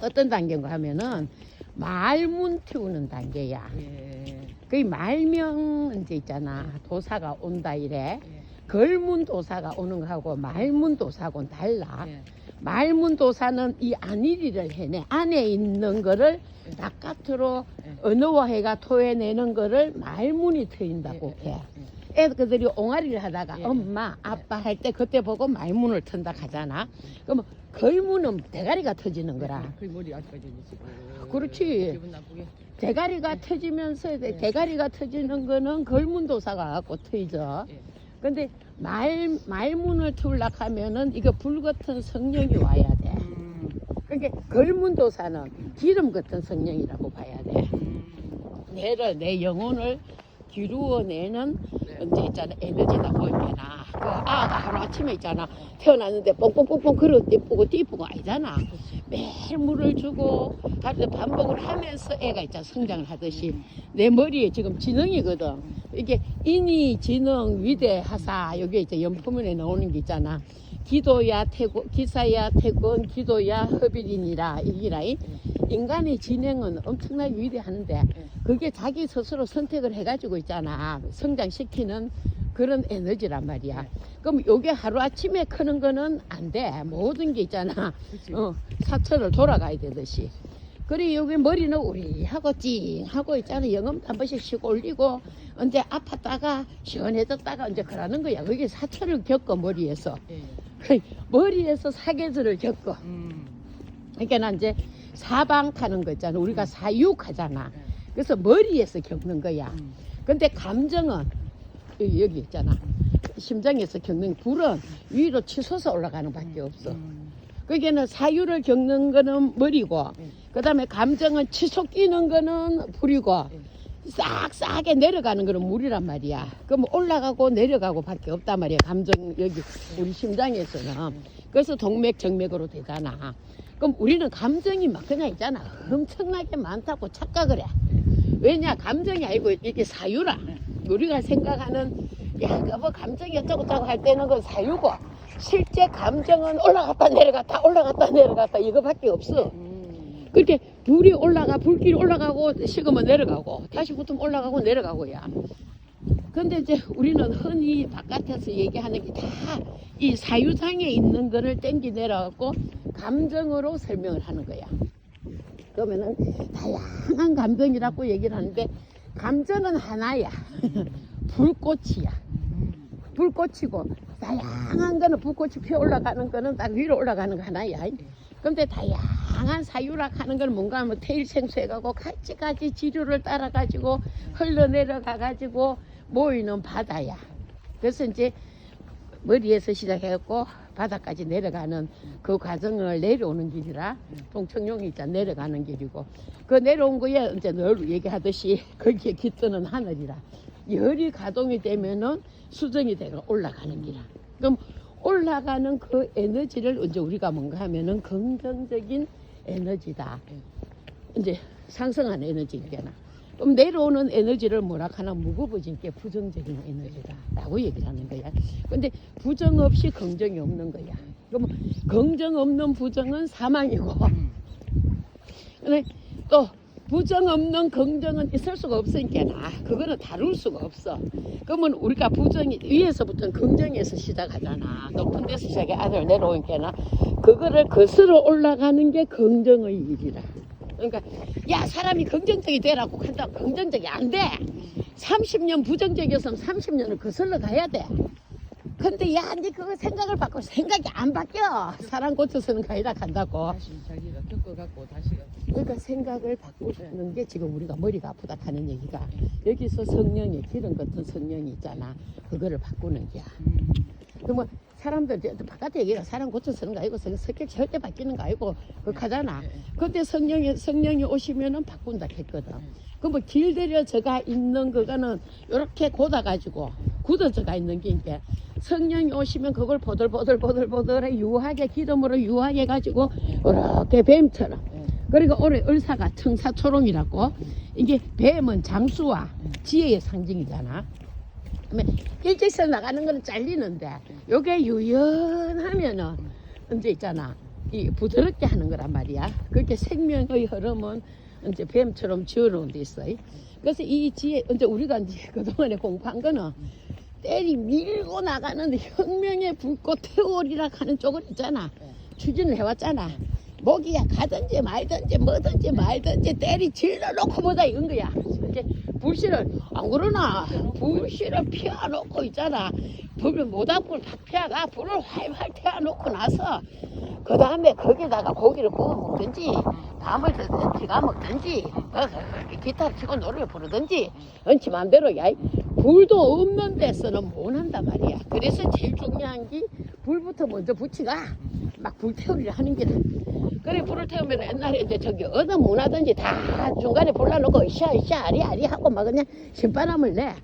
어떤 단계인가 하면은 말문 틔우는 단계야. 예. 그 말명 이제 있잖아. 도사가 온다 이래. 예. 걸문 도사가 오는 거하고 말문 도사하고는 달라. 예. 말문 도사는 이 안일이를 해내. 안에 있는 거를 예. 바깥으로 예. 언어화해가 토해내는 거를 말문이 트인다고 예, 해. 예, 애들이 옹알이를 하다가 예. 엄마 아빠 할 때 그때 보고 말문을 튼다 하잖아. 그러면 걸문은 대가리가 터지는 거라. 그 머리 아직까지 지금. 그렇지. 기분 나쁘게. 대가리가 터지면서 예. 대가리가 터지는 거는 걸문도사가 갖고 터져. 예. 근데 말 말문을 틀락 하면은 이거 불 같은 성령이 와야 돼. 음. 그러니까 걸문도사는 기름 같은 성령이라고 봐야 돼. 음. 내를 내 영혼을 기루어내는 네. 이제 있잖아 에너지다 보이잖아. 그 아가 하루 아침에 있잖아 태어났는데 뽕뽕뽕뽕 걸어 뛰쁘고 뛰쁘고 아니잖아. 매일 물을 주고 하루 반복을 하면서 애가 있잖아 성장을 하듯이 내 머리에 지금 지능이거든. 이게 인이 지능 위대 하사 여기 이제 연포문에 나오는 게 있잖아. 기도야 태고 기사야 태권 기도야 허비린이라 이기라이 인간의 진행은 엄청나게 위대하는데 그게 자기 스스로 선택을 해가지고 있잖아 성장시키는 그런 에너지란 말이야. 그럼 요게 하루 아침에 크는 거는 안 돼. 모든 게 있잖아. 어, 사철을 돌아가야 되듯이. 그래 여기 머리는 우리 하고 찡 하고 있잖아. 영음 한 번씩 쉬고 올리고 언제 아팠다가 시원해졌다가 이제 그러는 거야. 그게 사철을 겪어 머리에서. 예. 그 머리에서 사계절을 겪어. 음. 그러니까 난 이제 사방 타는 거 있잖아. 우리가 음. 사육하잖아. 예. 그래서 머리에서 겪는 거야. 음. 근데 감정은 여기, 여기 있잖아. 심장에서 겪는 불은 위로 치솟아 올라가는 밖에 없어. 음. 그게는 사유를 겪는 거는 머리고, 예. 그 다음에 감정은 치솟 끼는 거는 불이고, 예. 싹싹하게 내려가는 거는 물이란 말이야. 그럼 올라가고 내려가고 밖에 없단 말이야. 감정, 여기, 우리 심장에서는. 그래서 동맥, 정맥으로 되잖아. 그럼 우리는 감정이 막 그냥 있잖아. 엄청나게 많다고 착각을 해. 왜냐? 감정이 아니고 이게 사유라. 우리가 생각하는, 야, 그뭐 감정이 어쩌고 저쩌고 할 때는 그 사유고, 실제 감정은 올라갔다 내려갔다 올라갔다 내려갔다 이거밖에 없어. 음. 그렇게 불이 올라가 불길이 올라가고 식으면 내려가고 다시 붙으면 올라가고 내려가고야. 근데 이제 우리는 흔히 바깥에서 얘기하는 게 다 이 사유장에 있는 거를 땡기 내려갖고 감정으로 설명을 하는 거야. 그러면은 다양한 감정이라고 얘기를 하는데 감정은 하나야. 불꽃이야. 음. 불꽃이고 다양한 거는 불꽃이 피어 올라가는 거는 딱 위로 올라가는 거 하나야. 근데 다양 한 사유락 하는 건 뭔가 하면 태일 생수해가고 가지가지 지류를 따라가지고 흘러내려가가지고 모이는 바다야. 그래서 이제 머리에서 시작해갖고 바다까지 내려가는 그 과정을 내려오는 길이라 동청룡이 있잖아. 내려가는 길이고. 그 내려온 거에 이제 늘 얘기하듯이 거기에 깃드는 하늘이라. 열이 가동이 되면은 수정이 되가 올라가는 기라. 그럼 올라가는 그 에너지를 이제 우리가 뭔가 하면은 긍정적인 에너지다 이제 상승한 에너지잖아 그럼 내려오는 에너지를 뭐라 하나 무거워진 게 부정적인 에너지다라고 얘기를 하는 거야. 근데 부정 없이 긍정이 없는 거야. 그럼 긍정 없는 부정은 사망이고, 음. 근데 또 부정 없는 긍정은 있을 수가 없으니까 나 그거는 다룰 수가 없어. 그러면 우리가 부정이 위에서부터 긍정에서 시작하잖아. 높은 데서 시작해 아들 내려오니까 나 그거를 거슬러 올라가는 게 긍정의 일이라. 그러니까 야 사람이 긍정적이 되라고 한다 긍정적이 안 돼. 30년 부정적이었으면 30년을 거슬러 가야 돼. 근데 야, 니 그거 생각을 바꿔 생각이 안 바뀌어. 사람 고쳐서는 가이라 간다고. 겪어갖고 다시. 그러니까 생각을 바꾸는 게 지금 우리가 머리가 아프다 하는 얘기가 여기서 성령이 기름 같은 성령이 있잖아. 그거를 바꾸는 게야. 음. 그러면 사람들 이제 바깥에 얘기가 사람 고쳐서는 거 아니고 성- 성격 절대 바뀌는 거 아니고 그렇게 하잖아. 예. 근데 성령이 성령이 오시면은 바꾼다 했거든. 그뭐 길들여져가 있는 그거는 이렇게 곧아가지고 굳어져가 있는 게니까 성령이 오시면 그걸 보들보들보들보들해 유하게 기름으로 유하게 해가지고 이렇게 뱀처럼. 예. 그리고 올해 을사가 청사초롱이라고 이게 뱀은 장수와 지혜의 상징이잖아. 그러면 일직선 나가는 거는 잘리는데 요게 유연하면은 이제 있잖아 이 부드럽게 하는 거란 말이야. 그렇게 생명의 흐름은 이제 뱀처럼 지어놓은 데 있어. 그래서 이 지혜 이제 우리가 이제 그동안에 공부한 거는 때리 밀고 나가는 혁명의 불꽃 태오리라 하는 쪽을 있잖아. 네. 추진을 해왔잖아. 모기야 가든지 말든지 뭐든지 말든지 때리 질러 놓고 보다 이건 거야. 불씨를 안 그러나 불씨를 피워놓고 있잖아. 불을 모닥불 다 피워가 불을 활활 태워놓고 나서 그 다음에 거기다가 고기를 구워 먹든지 밤을 피가 먹든지 어, 기타를 치고 노래를 부르든지 은치 맘대로 야 불도 없는 데서는 못 한단 말이야. 그래서 제일 중요한 게 불부터 먼저 붙이가 막 불태우기를 하는 게다. 그래 불을 태우면 옛날에 이제 저기 어느 문화든지 다 중간에 불러놓고 으쌰 으쌰 아리 아리 하고 막 그냥 신바람을 내.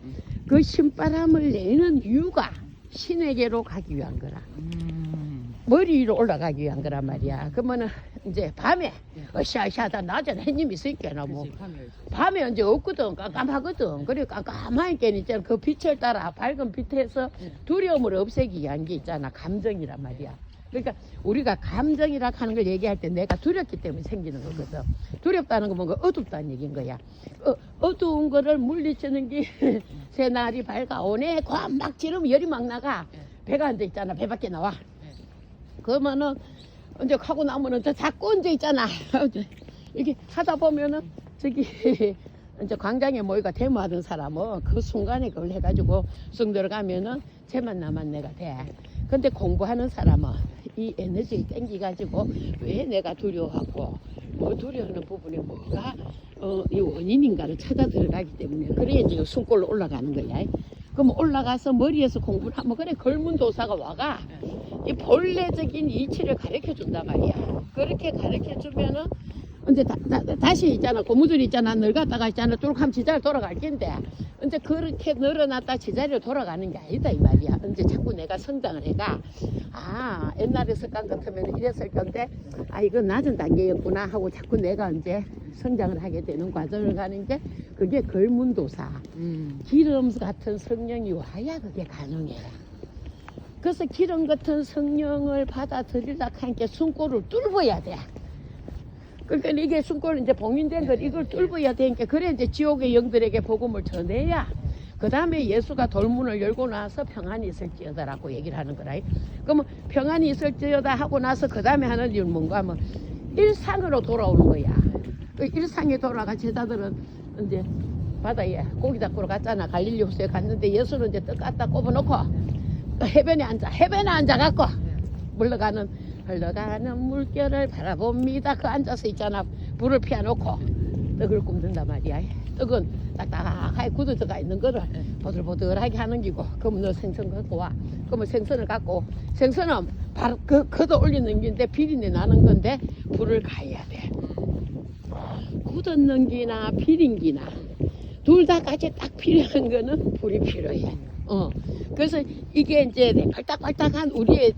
그 신바람을 내는 이유가 신에게로 가기 위한 거라. 음. 머리 위로 올라가기 위한 거란 말이야. 그러면은 이제 밤에 네. 으쌰 으쌰 하다 낮에는 햇님이 있으니까 뭐 밤에 이제 없거든 깜깜하거든 그래 깜깜하니까 있잖아 그 빛을 따라 밝은 빛에서 네. 두려움을 없애기 위한 게 있잖아 감정이란 말이야 그러니까 우리가 감정이라 하는 걸 얘기할 때 내가 두렵기 때문에 생기는 거거든 두렵다는 건 뭔가 어둡다는 얘기인 거야 어, 어두운 거를 물리치는 게 새날이 밝아오네 과막 지르면 열이 막 나가 네. 배가 앉아 있잖아 배 밖에 나와 네. 그러면은 이제 하고 나면은 저 자꾸 얹어 있잖아. 이렇게 하다 보면은 저기 이제 광장에 모이가 데모하던 사람은 그 순간에 그걸 해가지고 쑥 들어 가면은 쟤만 나만 내가 돼. 근데 공부하는 사람은 이 에너지를 땡기가지고 왜 내가 두려워하고 뭐 두려워하는 부분에 뭐가 어, 이 원인인가를 찾아 들어가기 때문에 그래야 이제 숨골로 올라가는 거야. 그럼 올라가서 머리에서 공부를 하면 그래 걸문도사가 와가 이 본래적인 이치를 가르쳐 준단 말이야. 그렇게 가르쳐 주면은 이제 다, 시 있잖아 고무줄 있잖아 늙었다가 있잖아 뚫하면 제자리 돌아갈 텐데 이제 그렇게 늘어났다 제자리로 돌아가는 게 아니다 이 말이야. 이제 자꾸 내가 성장을 해가 아 옛날에 습관 같으면 이랬을 건데 아 이건 낮은 단계였구나 하고 자꾸 내가 이제 성장을 하게 되는 과정을 가는 게 그게 걸문도사. 음. 기름 같은 성령이 와야 그게 가능해. 그래서 기름 같은 성령을 받아들이려 하니까 숨골을 뚫어야 돼. 그러니까 이게 숨골 이제 봉인된 걸 이걸 뚫어야 되니까 그래 이제 지옥의 영들에게 복음을 전해야 그 다음에 예수가 돌문을 열고 나서 평안이 있을지어다라고 얘기를 하는 거라. 그러면 평안이 있을지어다 하고 나서 그 다음에 하는 일은 뭔가 하면 일상으로 돌아오는 거야. 그 일상에 돌아가 제자들은 이제 바다에 고기 잡으러 갔잖아. 갈릴리 호수에 갔는데 예수는 이제 떡 갖다 꼽아놓고 그 해변에 앉아 해변에 앉아갖고 물러가는 흘러가는 물결을 바라봅니다. 그 앉아서 있잖아. 불을 피워놓고 떡을 굽는단 말이야. 떡은 딱딱하게 굳어 들어가 있는 거를 보들보들하게 하는 기고 그러면 너 생선 갖고 와. 그러면 생선을 갖고 생선은 바로 그 걷어 올리는 긴데 비린내 나는 건데 불을 가야 돼. 굳었는 기나 비린기나 둘 다 같이 딱 필요한 거는 불이 필요해. 어. 그래서 이게 이제 발딱발딱한 우리의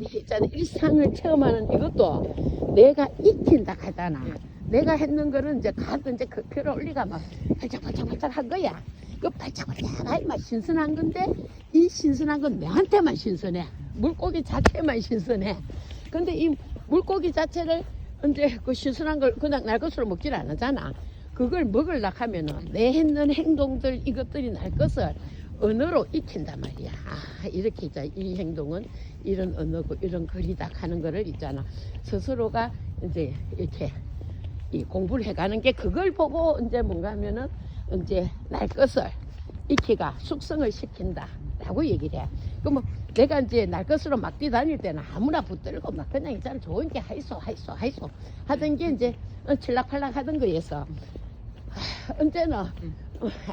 일상을 체험하는 이것도 내가 익힌다 하잖아. 내가 했는 거는 이제 가도 이제 그 올리가 막 발짝발짝발짝 한 거야. 그 발짝발짝하니 막 신선한 건데 이 신선한 건 내한테만 신선해. 물고기 자체만 신선해. 근데 이 물고기 자체를 이제 그 신선한 걸 그냥 날 것으로 먹질 않잖아. 그걸 먹으려 하면은 내 했는 행동들 이것들이 날 것을 언어로 익힌단 말이야. 아, 이렇게 있자. 이 행동은 이런 언어고 이런 글이다 하는 거를 있잖아. 스스로가 이제 이렇게 이 공부를 해가는 게 그걸 보고 이제 뭔가 하면은 이제 날 것을 익히가 숙성을 시킨다. 라고 얘기를 해. 그러면 내가 이제 날 것으로 막 뛰다닐 때는 아무나 붙들고 막 그냥 있잖아. 좋은 게 하이소, 하이소, 하이소. 하던 게 이제 어, 칠락팔락 하던 거에서 아, 언제는 어,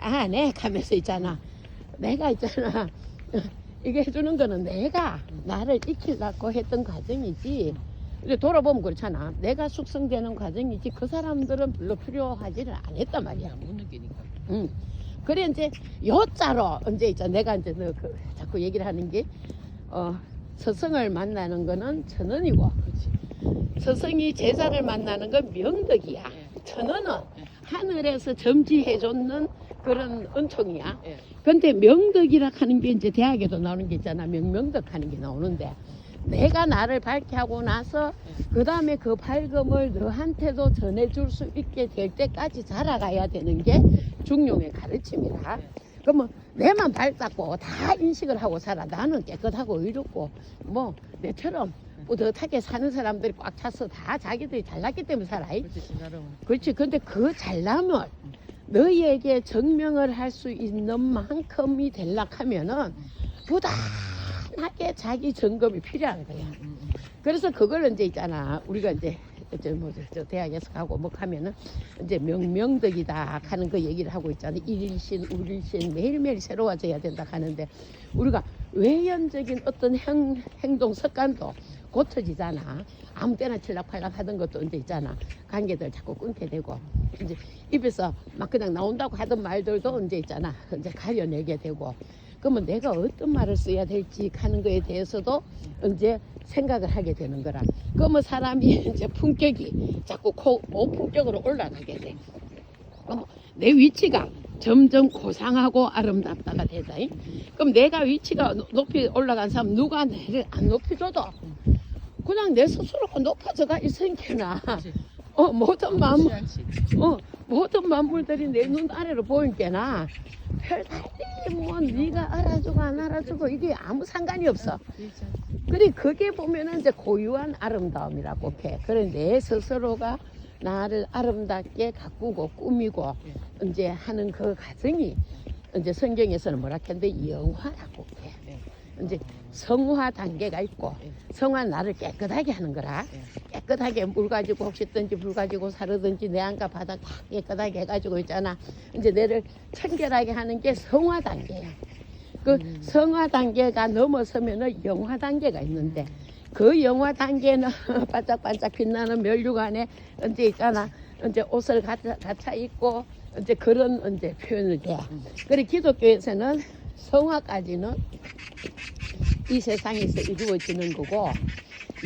아, 네. 하면서 있잖아. 내가 있잖아. 이게 해주는 거는 내가 나를 익히려고 했던 과정이지. 이제 돌아보면 그렇잖아. 내가 숙성되는 과정이지 그 사람들은 별로 필요하지를 않았단 말이야. 못 느끼니까. 응. 그래 이제 요자로 언제 있잖아. 내가 이제 너 그, 자꾸 얘기를 하는 게 어, 스승을 만나는 거는 천 원이고 그렇지. 스승이 제자를 만나는 건 명덕이야. 예. 천원은 하늘에서 점지해 줬는 그런 은총이야. 예. 근데 명덕이라 하는 게 이제 대학에도 나오는 게 있잖아. 명명덕 하는 게 나오는데 내가 나를 밝게 하고 나서 그 다음에 그 밝음을 너한테도 전해줄 수 있게 될 때까지 자라가야 되는 게 중용의 가르침이라. 그러면 내만 밝다고 다 인식을 하고 살아. 나는 깨끗하고 의롭고 뭐 내처럼 뿌듯하게 사는 사람들이 꽉 차서 다 자기들이 잘났기 때문에 살아. 그렇지. 그렇지. 근데 그 잘남을 너희에게 증명을 할 수 있는 만큼이 될라 하면은 부단하게 자기 점검이 필요한 거야. 음, 음. 그래서 그걸 이제 있잖아. 우리가 이제 저, 뭐, 저, 저 대학에서 가고 뭐 하면은 이제 명명덕이다 하는 그 얘기를 하고 있잖아. 일일신, 우일신 매일매일 새로워져야 된다 하는데 우리가 외연적인 어떤 행, 행동 습관도 고쳐지잖아. 아무 때나 칠락팔락 하던 것도 이제 있잖아. 관계들 자꾸 끊게 되고 이제 입에서 막 그냥 나온다고 하던 말들도 이제 있잖아. 이제 가려내게 되고 그러면 내가 어떤 말을 써야 될지 하는 거에 대해서도 이제 생각을 하게 되는 거라. 그러면 사람이 이제 품격이 자꾸 고, 고품격으로 올라가게 돼. 그럼 내 위치가 점점 고상하고 아름답다가 되다. 그럼 내가 위치가 노- 높이 올라간 사람 누가 나를 안 높여줘도 그냥 내 스스로가 높아져가 있으니까. 어 모든 그렇지 않지. 어 모든 만물들이 내 눈 아래로 보이니까 별달리 뭐 네가 알아주고 안 알아주고 이게 아무 상관이 없어. 그렇지. 그래 그게 보면은 이제 고유한 아름다움이라고 해. 그래 내 스스로가 나를 아름답게 가꾸고 꾸미고 이제 하는 그 과정이 이제 성경에서는 뭐라 했는데 영화라고 해. 네. 이제 성화 단계가 있고 네. 성화 나를 깨끗하게 하는 거라. 네. 깨끗하게 물 가지고 혹시 든지 불 가지고 사르든지 내 안과 바닥 다 깨끗하게 해가지고 있잖아. 이제 내를 청결하게 하는 게 성화 단계야. 그 음. 성화 단계가 넘어서면은 영화 단계가 있는데 그 영화 단계는 반짝반짝 빛나는 멸육 안에 이제 있잖아. 이제 옷을 갖춰, 갖춰 입고 이제 그런 이제 표현을 돼. 음. 그래 기독교에서는 성화까지는 이 세상에서 이루어지는 거고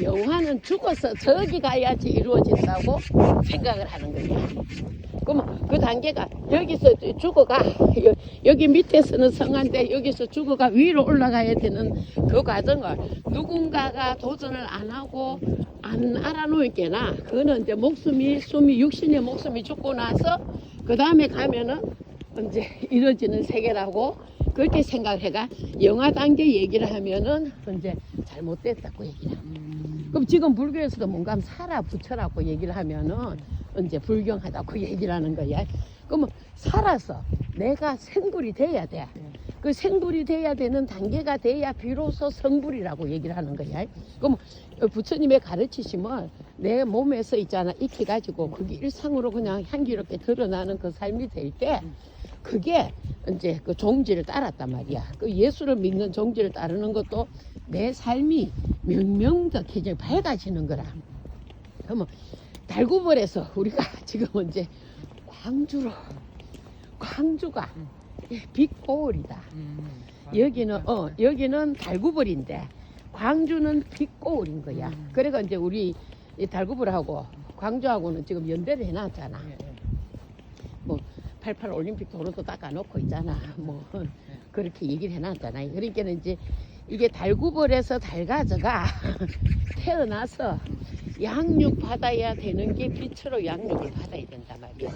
영화는 죽어서 저기 가야지 이루어진다고 생각을 하는 거야. 그러면 그 단계가 여기서 죽어가 여- 여기 밑에서는 성한데 여기서 죽어가 위로 올라가야 되는 그 과정을 누군가가 도전을 안 하고 안 알아놓을게나 그거는 이제 목숨이 숨이 육신의 목숨이 죽고 나서 그 다음에 가면은 이제 이루어지는 세계라고 그렇게 생각을 해가 영화 단계 얘기를 하면은 이제 잘못됐다고 얘기를 합니다. 음. 그럼 지금 불교에서도 뭔가 살아 붙여라고 얘기를 하면은 이제 불경하다고 얘기를 하는 거야. 그러면 살아서 내가 생불이 돼야 돼. 그 생불이 돼야 되는 단계가 돼야 비로소 성불이라고 얘기를 하는 거야. 그럼 부처님의 가르치심을 내 몸에서 있잖아 익혀 가지고 그게 일상으로 그냥 향기롭게 드러나는 그 삶이 될 때 그게 이제 그 종지를 따랐단 말이야. 그 예수를 믿는 종지를 따르는 것도 내 삶이 명명덕해져 밝아지는 거라. 그러면 달구벌에서 우리가 지금 이제 광주로 광주가 빛고을이다. 음. 여기는 어 여기는 달구벌인데 광주는 빛고을인 거야. 음. 그래가 이제 우리 이 달구벌하고 광주하고는 지금 연대를 해놨잖아. 예, 예. 88 올림픽 도로도 닦아놓고 있잖아. 뭐 그렇게 얘기를 해놨잖아. 그러니까 이제 이게 달구벌에서 달가져가 태어나서 양육 받아야 되는 게 빛으로 양육을 받아야 된단 말이야.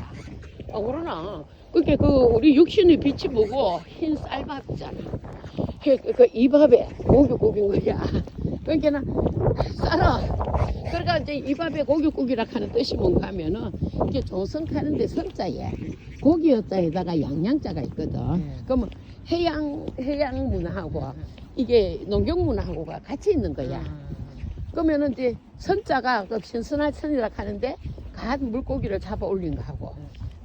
아, 그러나 그게 그 우리 육신의 빛이 뭐고 흰 쌀밥이잖아. 그이 밥에 고기국인 거야. 그러니까 쌀아. 그러니까 이제 이 밥에 고기국이라 하는 뜻이 뭔가 하면은 이게 조성하는데 성자에 고기 여자에다가 양양자가 있거든. 예. 그러면 해양 해양 문화하고 이게 농경 문화하고가 같이 있는 거야. 그러면은 이제 선자가 그 신선한 선이라 하는데 갓 물고기를 잡아 올린 거 하고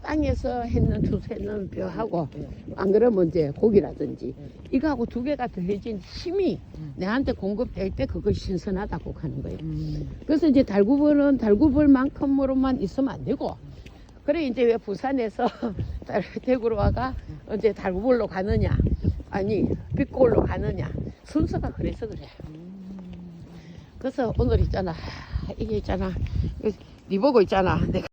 땅에서 했는 투새는 벼하고 안 그러면 이제 고기라든지 이거하고 두 개가 더해진 힘이 음. 내한테 공급될 때 그걸 신선하다고 하는 거예요. 음. 그래서 이제 달구벌은 달구벌만큼으로만 있으면 안 되고 그래 이제 왜 부산에서 달- 대구로 와가? 이제 달구벌로 가느냐? 아니 빛골로 가느냐? 순서가 그래서 그래. 그래서 오늘 있잖아. 이게 있잖아. 네 보고 있잖아. 내가